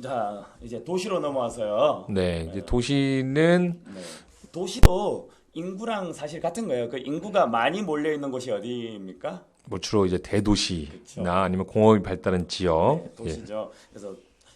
자 이제 도시로 넘어와서요. 네, 이제 도시는 네. 도시도 인구랑 사실 같은 거예요. 그 인구가 많이 몰려 있는 곳이 어디입니까? 뭐 주로 이제 대도시나 그쵸. 아니면 공업이 발달한 지역. 네, 도시죠. 그래서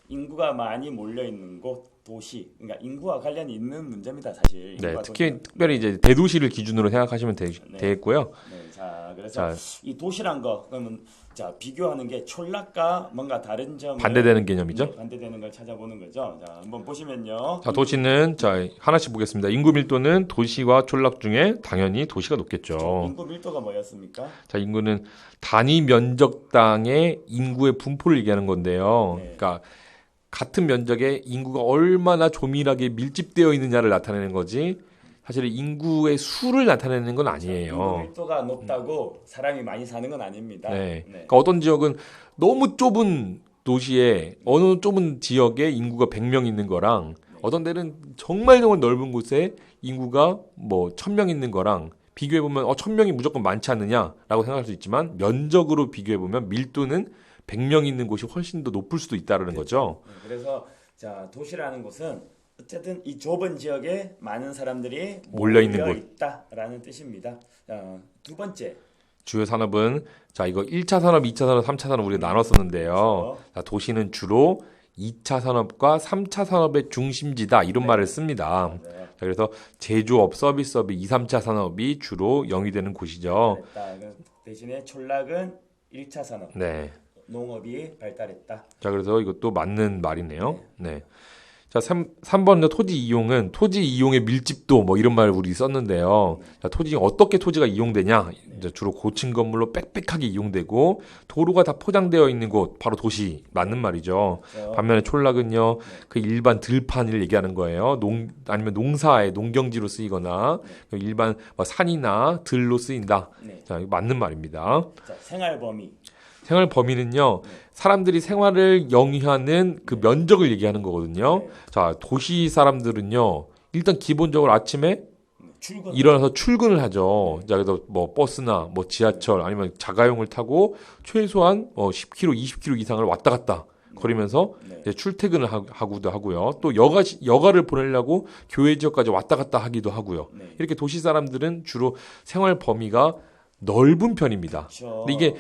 인구가 많이 몰려 있는 곳 도시. 그러니까 인구와 관련이 있는 문제입니다, 사실. 네, 특히 도시는. 특별히 이제 대도시를 기준으로 생각하시면 되, 네. 되겠고요. 네, 자 그래서 자, 이 도시란 거 그러면 자 비교하는 게 촌락과 뭔가 다른 점을 반대되는 개념이죠. 네, 반대되는 걸 찾아보는 거죠. 자 한번 보시면요. 자, 도시는 자 하나씩 보겠습니다. 인구 밀도는 도시와 촌락 중에 당연히 도시가 높겠죠. 인구 밀도가 뭐였습니까? 자, 인구는 단위 면적당의 인구의 분포를 얘기하는 건데요. 네. 그러니까 같은 면적에 인구가 얼마나 조밀하게 밀집되어 있느냐를 나타내는 거지. 사실 인구의 수를 나타내는 건 아니에요. 밀도가 높다고 사람이 많이 사는 건 아닙니다. 네. 그러니까 어떤 지역은 너무 좁은 도시에 어느 좁은 지역에 인구가 100명 있는 거랑 어떤 데는 정말 정말 넓은 곳에 인구가 뭐 1000명 있는 거랑 비교해 보면 어 1000명이 무조건 많지 않느냐라고 생각할 수 있지만 면적으로 비교해 보면 밀도는 100명 있는 곳이 훨씬 더 높을 수도 있다라는 거죠. 네, 그래서 자 도시라는 곳은 어쨌든 이 좁은 지역에 많은 사람들이 몰려 있는 곳. 있다라는 뜻입니다. 자, 두 번째 주요 산업은 자 이거 1차 산업, 2차 산업, 3차 산업 우리가 나눴었는데요. 자, 도시는 주로 2차 산업과 3차 산업의 중심지다 이런 네. 말을 씁니다. 자, 그래서 제조업, 서비스업이 2, 3차 산업이 주로 영위되는 곳이죠. 그 대신에 촌락은 1차 산업, 네. 농업이 발달했다. 자, 그래서 이것도 맞는 말이네요. 네. 자, 3, 3번은 토지 이용은 토지 이용의 밀집도 뭐 이런 말을 우리 썼는데요. 자, 토지 어떻게 토지가 이용되냐? 이제 주로 고층 건물로 빽빽하게 이용되고 도로가 다 포장되어 있는 곳 바로 도시 맞는 말이죠. 그래서 반면에 촌락은요 그 일반 들판을 얘기하는 거예요. 농 아니면 농사의 농경지로 쓰이거나 그 일반 뭐 산이나 들로 쓰인다. 네. 자 맞는 말입니다. 자, 생활 범위. 생활 범위는요 사람들이 생활을 영위하는 그 면적을 얘기하는 거거든요. 네. 자 도시 사람들은요 일단 기본적으로 아침에 출근 일어나서 출근을 하죠. 자, 그래서 뭐 버스나 뭐 지하철 아니면 자가용을 타고 최소한 어 10km, 20km 이상을 왔다 갔다 거리면서 네. 이제 출퇴근을 하- 하고도 하고요. 또 여가 여가를 보내려고 교외 지역까지 왔다 갔다 하기도 하고요. 네. 이렇게 도시 사람들은 주로 생활 범위가 넓은 편입니다. 그렇죠. 근데 이게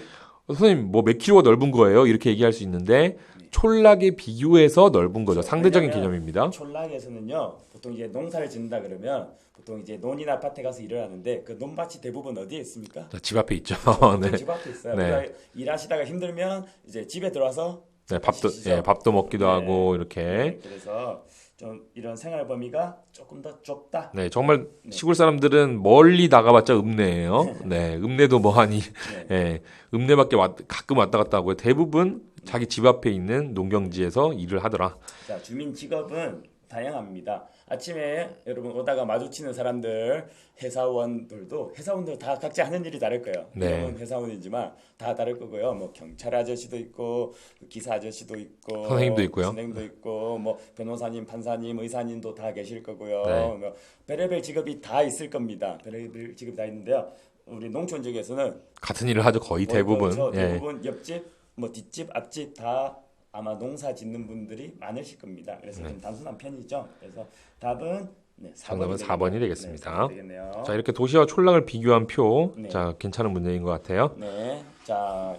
선생님 뭐 몇 킬로가 넓은 거예요? 이렇게 얘기할 수 있는데 촌락에 비교해서 넓은 거죠. 상대적인 왜냐면 개념입니다. 촌락에서는요 보통 이제 농사를 짓는다 그러면 보통 이제 논이나 밭에 가서 일을 하는데 그 논밭이 대부분 어디에 있습니까? 자, 집 앞에 있죠. 네. 집 앞에 있어요. 네. 일하시다가 힘들면 이제 집에 들어와서 네, 밥도. 예, 밥도 먹기도 네. 하고 이렇게 네, 그래서 좀 이런 생활 범위가 조금 더 좁다. 네, 정말 시골 사람들은 멀리 나가봤자 읍내예요. 네, 읍내도 뭐하니, 네. 예, 읍내밖에 왔, 가끔 왔다 갔다 하고요. 대부분 자기 집 앞에 있는 농경지에서 일을 하더라. 자, 주민 직업은 다양합니다. 아침에 여러분 오다가 마주치는 사람들 회사원들도 회사원들 다 각자 하는 일이 다를 거예요. 네. 저는 회사원이지만 다 다를 거고요. 뭐 경찰 아저씨도 있고 기사 아저씨도 있고 선생님도 있고요. 선생님도 있고 뭐 변호사님, 판사님, 의사님도 다 계실 거고요. 네. 뭐 별의별 직업이 다 있을 겁니다. 별의별 직업이 다 있는데요. 우리 농촌 지역에서는 같은 일을 하죠. 거의 대부분. 그렇죠. 예. 대부분 옆집, 뭐 뒷집, 앞집 다 아마 농사 짓는 분들이 많으실 겁니다. 그래서 좀 단순한 편이죠. 그래서 답은 네, 4번이 정답은 4번이 되겠습니다. 네, 되겠네요. 자, 이렇게 도시와 촌락을 비교한 표. 네. 자, 괜찮은 문제인 것 같아요. 네, 자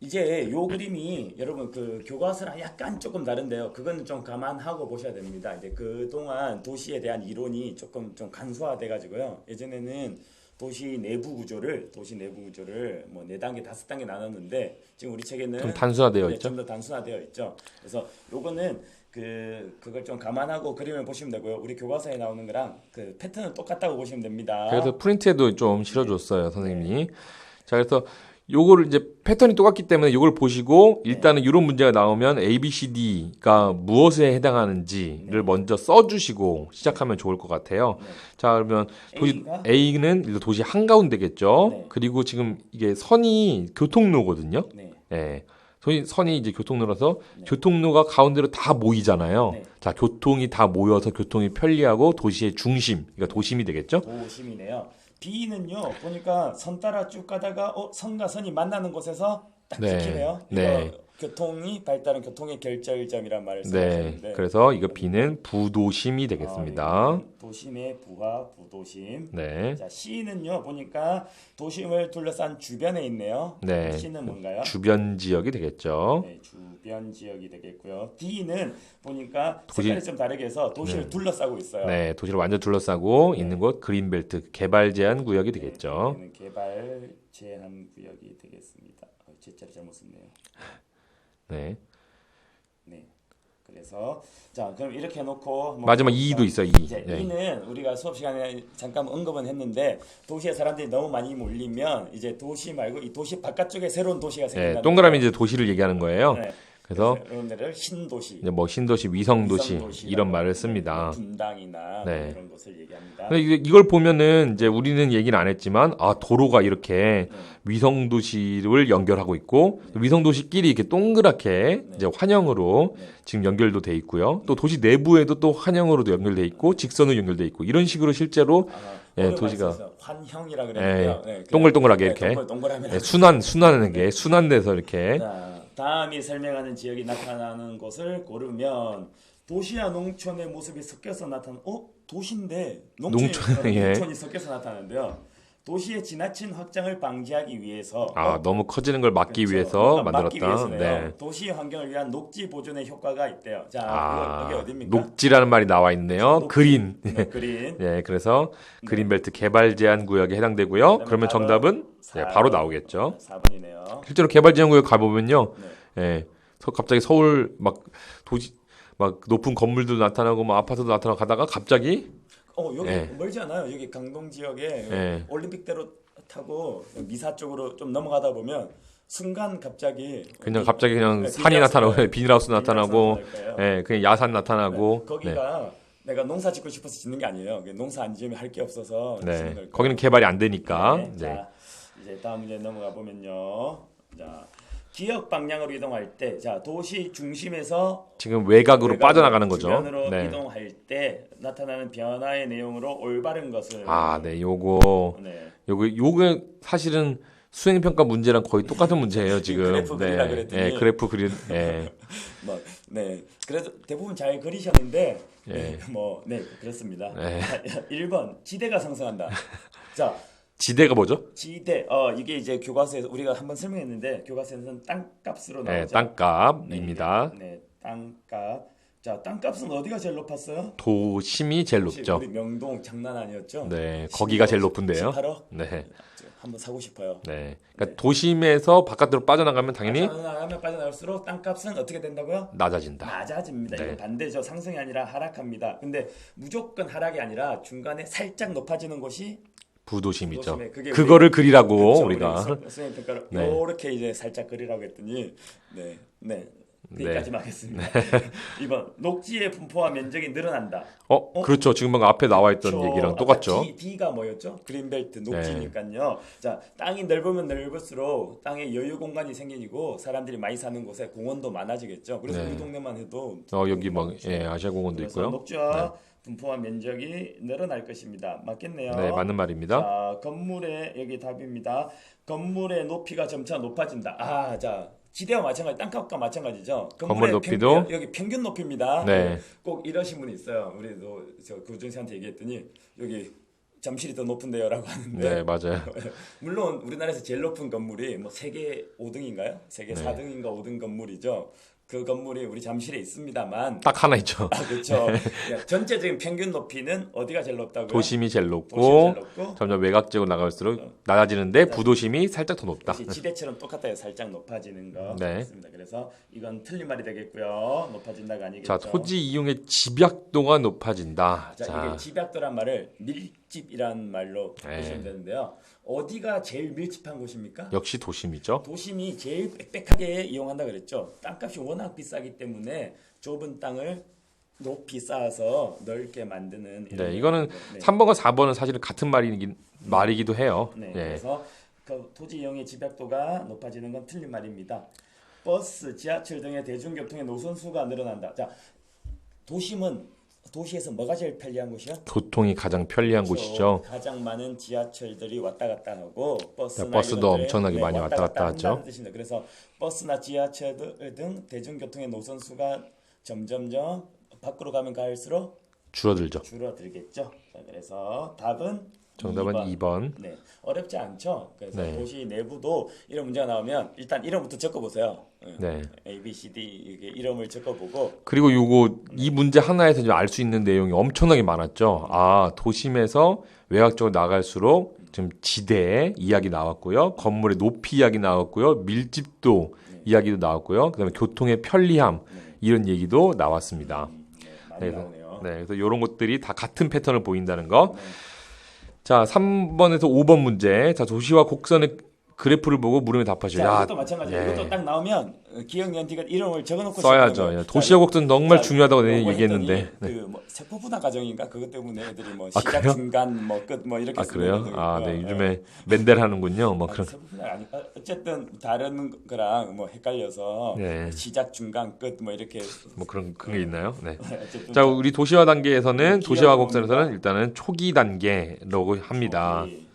이제 요 그림이 여러분 그 교과서랑 약간 조금 다른데요. 그거는 좀 감안하고 보셔야 됩니다. 이제 그 동안 도시에 대한 이론이 조금 좀 간소화돼 가지고요. 예전에는 도시 내부 구조를 도시 내부 구조를 뭐 네 단계 다섯 단계 나눴는데 지금 우리 책에는 좀 단순화되어 네, 있죠. 좀 더 단순화되어 있죠. 그래서 요거는 그 그걸 좀 감안하고 그림을 보시면 되고요. 우리 교과서에 나오는 거랑 그 패턴은 똑같다고 보시면 됩니다. 그래서 프린트에도 좀 실어줬어요, 선생님이. 자, 그래서 요거를 이제 패턴이 똑같기 때문에 요걸 보시고 일단은 이런 문제가 나오면 A, B, C, D가 무엇에 해당하는지를 먼저 써주시고 시작하면 좋을 것 같아요. 네. 자, 그러면 도시 A가? A는 도시 한 가운데겠죠. 네. 그리고 지금 이게 선이 교통로거든요. 네. 예. 선이, 선이 이제 교통로라서 교통로가 가운데로 다 모이잖아요. 네. 자, 교통이 다 모여서 교통이 편리하고 도시의 중심, 그러니까 도심이 되겠죠. 도심이네요. B는요 보니까 선 따라 쭉 가다가 어 선과 선이 만나는 곳에서 딱 네. 찍히네요. 네. 교통이 발달은 교통의 결절점이란 말을 네. 써주셨는데 그래서 이거 B는 부도심이 되겠습니다. 아, 예. 도심의 부하 부도심. 네. 자 C는요 보니까 도심을 둘러싼 주변에 있네요. 네. C는 뭔가요? 주변 지역이 되겠죠. 네, 주변 지역이 되겠고요. D는 보니까 도시- 색깔이 좀 다르게 해서 도시를 둘러싸고 있어요. 네, 도시를 완전 둘러싸고 있는 곳 그린벨트 개발 제한 구역이 되겠죠. 여기는 개발 제한 구역이 되겠습니다. 어, 제 자리 잘못 썼네요. 네. 네. 그래서 자 그럼 이렇게 해놓고 한번 마지막 봅시다. 2도 있어요. 2. 이제 네. 이는 우리가 수업 시간에 잠깐 언급은 했는데 도시에 사람들이 너무 많이 몰리면 이제 도시 말고 이 도시 바깥쪽에 새로운 도시가 생긴다. 네, 동그라미 이제 도시를 얘기하는 거예요. 네. 그래서 여러분들을 신도시, 이제 뭐 신도시, 위성도시 이런 말을 뭐 씁니다. 분당이나 네. 뭐 이런 것을 얘기합니다. 근데 이걸 보면은 이제 우리는 얘기는 안 했지만 아 도로가 이렇게 네. 위성 도시를 연결하고 있고 위성 도시끼리 이렇게 동그랗게 이제 환영으로 네. 지금 연결도 돼 있고요. 또 도시 내부에도 또 환영으로도 연결돼 있고 직선으로 연결돼 있고 이런 식으로 실제로 아, 예, 도시가- 환형이라 그랬는데요. 네, 동글동글하게 네, 이렇게. 동글 예, 순환 순환하는 게 순환돼서 이렇게 자, 다음이 설명하는 지역이 나타나는 곳을 고르면 도시와 농촌의 모습이 섞여서 나타나는 어 도시인데 농촌이, 농촌, 어, 예. 농촌이 섞여서 나타나는데요. 도시의 지나친 확장을 방지하기 위해서 아 어, 너무 커지는 걸 막기 그렇죠. 위해서 만들었다. 네. 도시 환경을 위한 녹지 보존의 효과가 있대요. 자, 아 여기 어디입니까? 녹지라는 말이 나와 있네요. 녹지. 그린. 네, 그린. 예, 그래서 그린벨트 개발 제한 구역에 해당되고요. 그러면 답은 정답은 예, 사- 바로 나오겠죠. 4번이네요. 실제로 개발 제한 구역 가 보면요. 네. 예, 서- 갑자기 서울 막 도시 막 높은 건물도 나타나고 막 아파트도 나타나고 가다가 갑자기 어 여기 예. 멀지 않아요. 여기 강동 지역에 예. 올림픽대로 타고 미사 쪽으로 좀 넘어가다 보면 순간 갑자기 그냥 갑자기 그냥 네, 산이 나타나고. 비닐하우스 나타나고. 예, 그냥 야산 나타나고 네, 거기가 내가 농사 짓고 싶어서 짓는 게 아니에요. 그 농사 안 지으면 할 게 없어서 네. 네. 걸 거기는 개발이 안 되니까. 네. 네. 자, 이제 다음 문제 넘어가 보면요. 자, 기역 방향으로 이동할 때, 자 도시 중심에서 지금 외곽으로 외곽으로 빠져나가는 거죠. 주변으로 네. 이동할 때 나타나는 변화의 내용으로 올바른 것을 아, 네. 요거 네. 요거 요게 사실은 수행 평가 문제랑 거의 똑같은 문제예요, 지금. 그래프 그리라 네. 그랬더니. 예, 그래프 그린 예. 뭐, 네. 그래도 대부분 잘 그리셨는데, 네. 예. 뭐, 네, 그렇습니다. 네. 1번, 지대가 상승한다. 자, 지대가 뭐죠? 지대, 어, 이게 이제 교과서에서 우리가 한번 설명했는데, 교과서에서는 땅값으로 네, 나오죠. 땅값입니다. 네, 네, 땅값. 자, 땅값은 어디가 제일 높았어요? 도심이 제일 높죠. 우리 명동 장난 아니었죠? 네, 거기가 제일 높은데요. 18억? 네. 한번 사고 싶어요. 네. 그러니까 도심에서 바깥으로 빠져나가면 당연히 빠져나가면 빠져나갈수록 땅값은 어떻게 된다고요? 낮아진다. 낮아집니다. 네. 이건 반대죠. 상승이 아니라 하락합니다. 근데 무조건 하락이 아니라 중간에 살짝 높아지는 곳이 부도심이죠. 그거를 그리라고 그렇죠. 우리가 우리 수행 평가로 네. 이렇게 이제 살짝 그리라고 했더니 네. 네. 여기까지만 하겠습니다. 이번 녹지의 분포와 면적이 늘어난다. 어, 그렇죠. 지금 방금 앞에 나와 있던 그렇죠. 얘기랑 똑같죠. D, D가 뭐였죠? 그린벨트 네. 녹지니까요. 자, 땅이 넓으면 넓을수록 땅에 여유 공간이 생기고 사람들이 많이 사는 곳에 공원도 많아지겠죠. 그래서 네. 우리 동네만 해도 어, 여기 막 많죠. 예, 아시아 공원도 있고요. 녹지와 분포와 면적이 늘어날 것입니다. 맞겠네요. 네, 맞는 말입니다. 자, 건물의 여기 답입니다. 건물의 높이가 점차 높아진다. 아, 자. 지대와 마찬가지, 땅값과 마찬가지죠. 건물 높이도? 평균, 여기 평균 높이입니다. 네. 꼭 이러신 분이 있어요. 우리도 저 구준 씨한테 얘기했더니 여기 잠실이 더 높은데요라고 하는데 네, 맞아요. 물론 우리나라에서 제일 높은 건물이 뭐 세계 5등인가요? 세계 네. 4등인가 5등 건물이죠. 그 건물이 우리 잠실에 있습니다만 딱 하나 있죠. 아, 그렇죠. 야, 전체적인 평균 높이는 어디가 제일 높다고요? 도심이 제일 도심이 높고 제일 높고 점점 외곽지역으로 나갈수록 낮아지는데 부도심이 살짝 더 높다. 지대처럼 똑같아요. 살짝 높아지는 거 네. 있습니다. 그래서 이건 틀린 말이 되겠고요. 높아진다가 아니겠죠. 자, 토지 이용의 집약도가 높아진다. 자, 자, 이게 집약도란 말을 밀집이란 말로 네. 보시면 되는데요. 어디가 제일 밀집한 곳입니까? 역시 도심이죠. 도심이 제일 빽빽하게 이용한다 그랬죠. 땅값이 워낙 비싸기 때문에 좁은 땅을 높이 쌓아서 넓게 만드는 네, 이거는 네. 3번과 4번은 사실은 같은 말이긴 말이기도 해요. 네, 예. 그래서 그 토지 이용의 집약도가 높아지는 건 틀린 말입니다. 버스, 지하철 등의 대중교통의 노선 수가 늘어난다. 자, 도심은 도시에서 뭐가 제일 편리한 곳이요? 교통이 가장 편리한 그렇죠. 곳이죠. 가장 많은 지하철들이 왔다 갔다 하고 버스나 네, 버스도 엄청나게 많이 왔다 갔다 하죠. 한다는 뜻입니다. 그래서 버스나 지하철 등 대중교통의 노선 수가 점점점 밖으로 가면 갈수록 줄어들죠. 줄어들겠죠. 자, 그래서 답은 정답은 2번. 2번. 네, 어렵지 않죠. 그래서 네. 도시 내부도 이런 문제가 나오면 일단 이름부터 적어보세요. 응. 네. A, B, C, D 이게 이름을 적어보고 그리고 요거 이 문제 하나에서 알 수 있는 내용이 엄청나게 많았죠. 아, 도심에서 외곽적으로 나갈수록 지금 지대 이야기 나왔고요. 건물의 높이 이야기 나왔고요. 밀집도 이야기도 나왔고요. 그다음에 교통의 편리함 이런 얘기도 나왔습니다. 네, 많이 네, 나오네요. 네, 그래서 이런 것들이 다 같은 패턴을 보인다는 거. 네. 자, 3번에서 5번 문제. 자, 도시와 곡선의 그래프를 보고 물음에 답하시오. 자, 야, 이것도 마찬가지예요. 예. 이것도 딱 나오면 어, 기억 연티가 이름을 적어놓고 써야죠. 예, 곡선 정말 자, 중요하다고 요거 내가 얘기했는데. 했더니 그 뭐, 세포 분화 과정인가 그것 때문에 애들이 뭐 아, 시작 그래요? 중간 뭐끝뭐 이렇게 아, 그래요? 아. 네. 예. 요즘에 맨델 하는군요. 뭐 아, 그런. 세포 분화 아니 아, 어쨌든 다른 거랑 뭐 헷갈려서 네. 시작 중간 끝 뭐 이렇게 뭐 그런 그런 게 있나요? 네. 어쨌든 자, 우리 도시화 단계에서는 네, 도시화 곡선에서는? 일단은 초기 단계라고 합니다. 저기,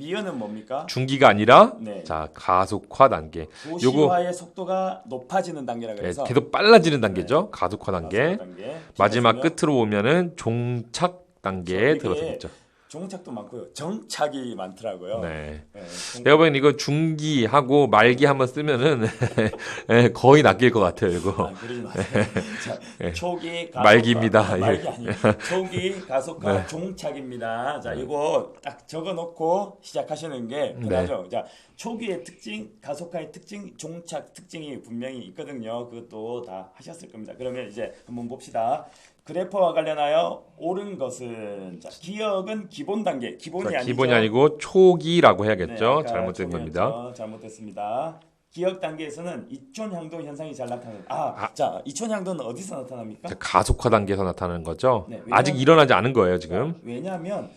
자 미연은 뭡니까? 중기가 아니라 네. 자, 가속화 단계. 도시화의 속도가 높아지는 단계라 예, 그래서 계속 빨라지는 단계죠. 가속화 단계. 가속화 단계. 마지막 끝으로 오면은 종착 단계에 이게 들어서겠죠. 종착도 많고요. 정착이 많더라고요. 네. 네, 정- 내가 보기엔 이거 중기하고 말기 한번 쓰면은 예, 거의 낚일 것 같아요, 아, 이거. 그러지 마세요. 자, 초기 가속화, 예. 말기입니다. 아, 예. 말기 아니에요. 초기 가속화 네. 종착입니다. 자, 이거 딱 적어놓고 시작하시는 게 네. 편하죠. 자, 초기의 특징, 가속화의 특징, 종착 특징이 분명히 있거든요. 그것도 다 하셨을 겁니다. 그러면 이제 한번 봅시다. 그래퍼와 관련하여 옳은 것은 자, 기억은 기본 단계, 기본이 자, 아니죠. 기본이 아니고 초기라고 네, 해야겠죠. 아까 잘못된 겁니다. 초기였죠. 잘못됐습니다. 기억 단계에서는 이촌 향도 현상이 잘 나타나는. 아, 자, 이촌 향도는 어디서 나타납니까? 자, 가속화 단계에서 나타나는 거죠. 네, 왜냐면- 아직 일어나지 않은 거예요, 지금. 왜냐하면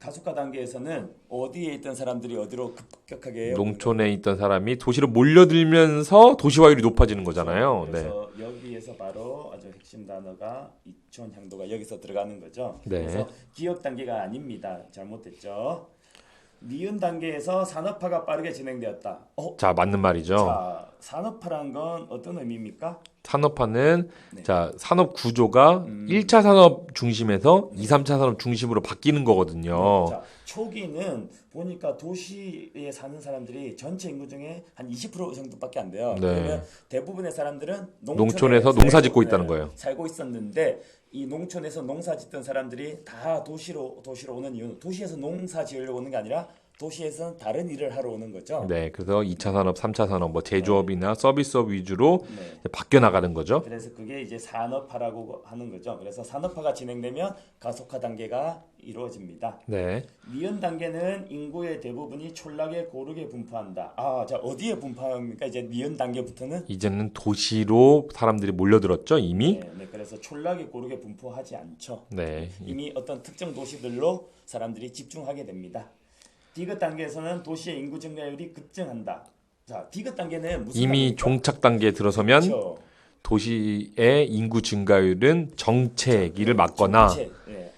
가속화 단계에서는 어디에 있던 사람들이 어디로 급격하게 농촌에 있던 사람이 도시로 몰려들면서 도시화율이 높아지는 거잖아요. 네. 그래서 여기에서 바로 아주 핵심 단어가 이촌 향도가 여기서 들어가는 거죠. 네. 그래서 기억 단계가 아닙니다. 잘못됐죠. 미은 단계에서 산업화가 빠르게 진행되었다. 어, 자, 맞는 말이죠. 자, 산업화란 건 어떤 의미입니까? 산업화는 네. 자, 산업 구조가 음. 1차 산업 중심에서 2, 3차 산업 중심으로 바뀌는 거거든요. 자, 초기는 보니까 도시에 사는 사람들이 전체 인구 중에 한 20% 정도밖에 안 돼요. 네. 그러면 대부분의 사람들은 농촌에서 살고- 농사 짓고 있다는 네, 거예요. 살고 있었는데 이 농촌에서 농사 짓던 사람들이 다 도시로 도시로 오는 이유는 도시에서 농사 지으려고 오는 게 아니라 도시에서는 다른 일을 하러 오는 거죠. 네, 그래서 2차 산업, 3차 산업, 뭐 제조업이나 서비스업 위주로 네. 바뀌어 나가는 거죠. 그래서 그게 이제 산업화라고 하는 거죠. 그래서 산업화가 진행되면 가속화 단계가 이루어집니다. 네, 미연 단계는 인구의 대부분이 촌락에 고르게 분포한다. 아, 자 어디에 분포합니까? 이제 미연 단계부터는 이제는 도시로 사람들이 몰려들었죠, 이미. 네, 네, 그래서 촌락에 고르게 분포하지 않죠. 네, 이미 어떤 특정 도시들로 사람들이 집중하게 됩니다. 디귿 단계에서는 도시의 인구 증가율이 급증한다. 자, 디귿 단계는 무슨 이미 단계입니까? 종착 단계에 들어서면 그렇죠. 도시의 인구 증가율은 정체기를 맞거나 전체, 예,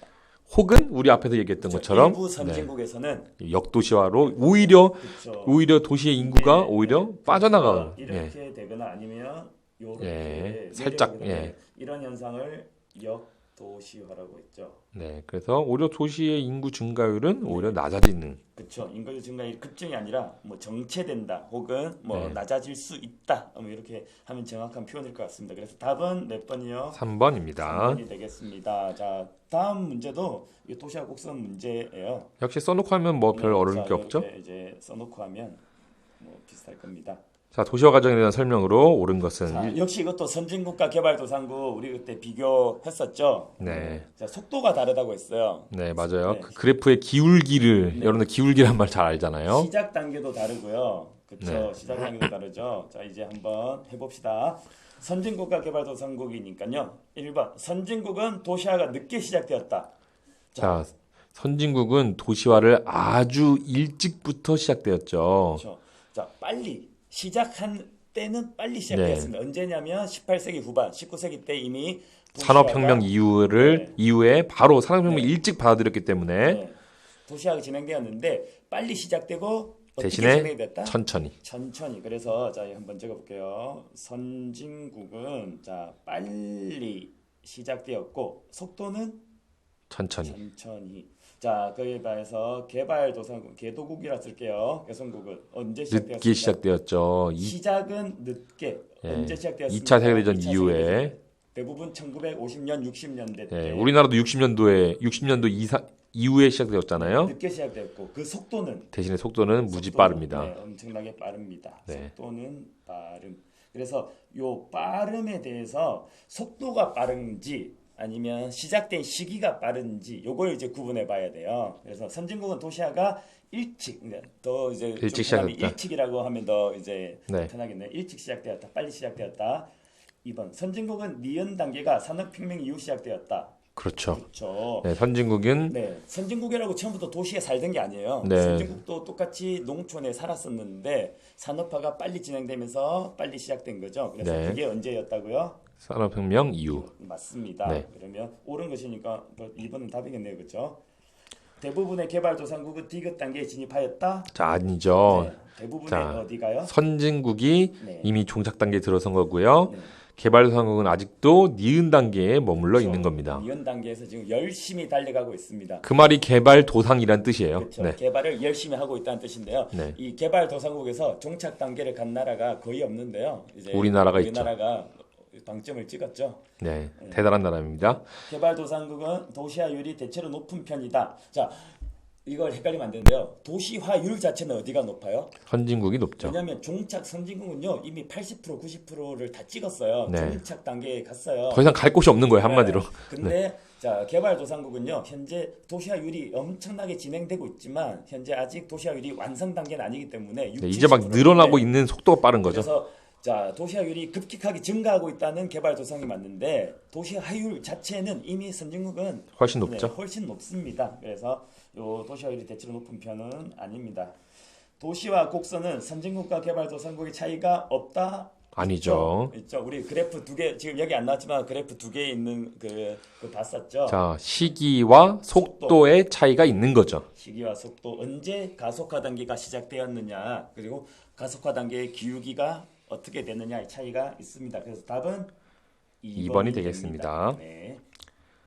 혹은 우리 앞에서 얘기했던 그렇죠. 것처럼 일부 네, 선진국에서는 역도시화로 오히려 그렇죠. 오히려 도시의 인구가 네, 오히려 네. 빠져나가는 예. 이렇게 되거나 아니면 요렇게 예, 살짝, 예. 이런 현상을 역 도시화라고 했죠. 네, 그래서 오히려 도시의 인구 증가율은 오히려 낮아지는 그렇죠. 인구 증가율 급증이 아니라 뭐 정체된다 혹은 뭐 네. 낮아질 수 있다. 뭐 이렇게 하면 정확한 표현일 것 같습니다. 그래서 답은 몇 번이요? 3번입니다. 3번이 되겠습니다. 자, 다음 문제도 이 도시화 곡선 문제예요. 역시 써놓고 하면 뭐별 네, 어려울 자, 게 없죠. 이제 써놓고 하면 뭐 비슷할 겁니다. 자, 도시화 과정에 대한 설명으로 옳은 것은 자, 일- 역시 이것도 선진국가 개발도상국 우리 그때 비교했었죠. 네. 자, 속도가 다르다고 했어요. 네, 맞아요. 네. 그 그래프의 기울기를 네. 여러분들 기울기란 말 잘 알잖아요. 시작 단계도 다르고요. 그렇죠. 네. 시작 단계도 다르죠. 자, 이제 한번 해봅시다. 선진국가 개발도상국이니까요. 1번 선진국은 도시화가 늦게 시작되었다. 자, 선진국은 도시화를 아주 일찍부터 시작되었죠. 그렇죠. 자, 빨리 시작한 때는 빨리 시작되었습니다. 언제냐면 18세기 후반, 19세기 때 이미 산업혁명 도시화가- 이후를 네. 이후에 바로 산업혁명 네. 일찍 받아들였기 때문에 네, 도시화가 진행되었는데 빨리 시작되고 대신에? 천천히 천천히. 그래서 자 한번 적어볼게요. 선진국은 자 빨리 시작되었고 속도는 천천히 천천히. 자 거기에 반해서 개발 도상국 개도국이라 쓸게요. 개성국은 언제 시작되었습니까? 늦게 시작되었죠. 이, 시작은 늦게 예, 언제 시작되었습니까? 2차 세계대전 이차 이후에. 세계대전. 대부분 1950년 60년대 때 네, 우리나라도 60년도에 60년도 이사, 이후에 시작되었잖아요. 늦게 시작됐고 그 속도는 대신에 속도는 무지 속도는, 빠릅니다. 네, 엄청나게 빠릅니다. 네. 속도는 빠름. 그래서 요 빠름에 대해서 속도가 빠른지 아니면 시작된 시기가 빠른지 요걸 이제 구분해 봐야 돼요. 그래서 선진국은 도시화가 일찍 그러니까 더 이제 좀 일찍 시작됐다. 일찍이라고 하면 더 이제 네. 편하겠네요. 일찍 시작되었다. 빨리 시작되었다. 2번 선진국은 니은 단계가 산업혁명 이후 시작되었다. 그렇죠. 그렇죠. 네, 선진국은 네, 선진국이라고 처음부터 도시에 살던 게 아니에요. 네. 선진국도 똑같이 농촌에 살았었는데 산업화가 빨리 진행되면서 빨리 시작된 거죠. 그래서 네. 그게 언제였다고요? 산업혁명 이후. 맞습니다. 네. 그러면 옳은 것이니까 2번은 답이겠네요, 그렇죠? 대부분의 개발도상국은 디귿 단계에 진입하였다. 자, 아니죠. 네, 대부분의 자, 어디가요? 선진국이 네. 이미 종착 단계에 들어선 거고요. 네. 개발도상국은 아직도 니은 단계에 머물러 그렇죠. 있는 겁니다. 이런 단계에서 지금 열심히 달려가고 있습니다. 그 말이 개발도상이란 뜻이에요. 그렇죠. 네. 개발을 열심히 하고 있다는 뜻인데요. 네. 이 개발도상국에서 종착 단계를 간 나라가 거의 없는데요. 우리나라가. 우리나라가 방점을 찍었죠. 네, 대단한 나라입니다. 개발도상국은 도시화율이 대체로 높은 편이다. 자, 이걸 헷갈리면 안 되는데요. 도시화율 자체는 어디가 높아요? 선진국이 높죠. 왜냐하면 종착 선진국은요 이미 80% 90%를 다 찍었어요. 네. 종착 단계에 갔어요. 더 이상 갈 곳이 없는 거예요, 한마디로. 네. 근데 자 개발도상국은요 현재 도시화율이 엄청나게 진행되고 있지만 현재 아직 도시화율이 완성 단계는 아니기 때문에 네, 이제 막 늘어나고 있는 속도가 빠른 거죠. 그래서 자 도시화율이 급격하게 증가하고 있다는 개발도상이 맞는데 도시화율 자체는 이미 선진국은 훨씬 높죠. 네, 훨씬 높습니다. 그래서 요 도시화율이 대체로 높은 편은 아닙니다. 도시와 곡선은 선진국과 개발 도상국의 차이가 없다. 아니죠. 있죠. 있죠. 우리 그래프 두 개 지금 여기 안 나왔지만 그래프 두 개 있는 그, 그 봤었죠. 자, 시기와 속도 의 차이가 있는 거죠. 시기와 속도 언제 가속화 단계가 시작되었느냐 그리고 가속화 단계의 기울기가 어떻게 되느냐의 차이가 있습니다. 그래서 답은 2번이 2번이 되겠습니다. 네.